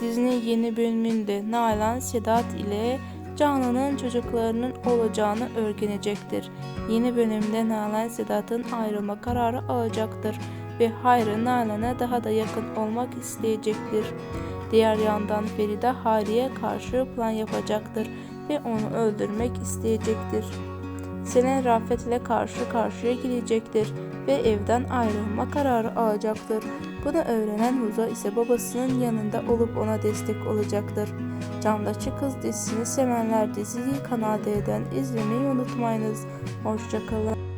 Dizinin yeni bölümünde Nalan Sedat ile Canan'ın çocuklarının olacağını öğrenecektir. Yeni bölümde Nalan Sedat'ın ayrılma kararı alacaktır ve Hayri Nalan'a daha da yakın olmak isteyecektir. Diğer yandan Feride Hayri'ye karşı plan yapacaktır ve onu öldürmek isteyecektir. Selen Rafet ile karşı karşıya gelecektir ve evden ayrılma kararı alacaktır. Bunu öğrenen Muza ise babasının yanında olup ona destek olacaktır. Camdaki Kız dizisini sevenler diziyi Kanal D'den izlemeyi unutmayınız. Hoşçakalın.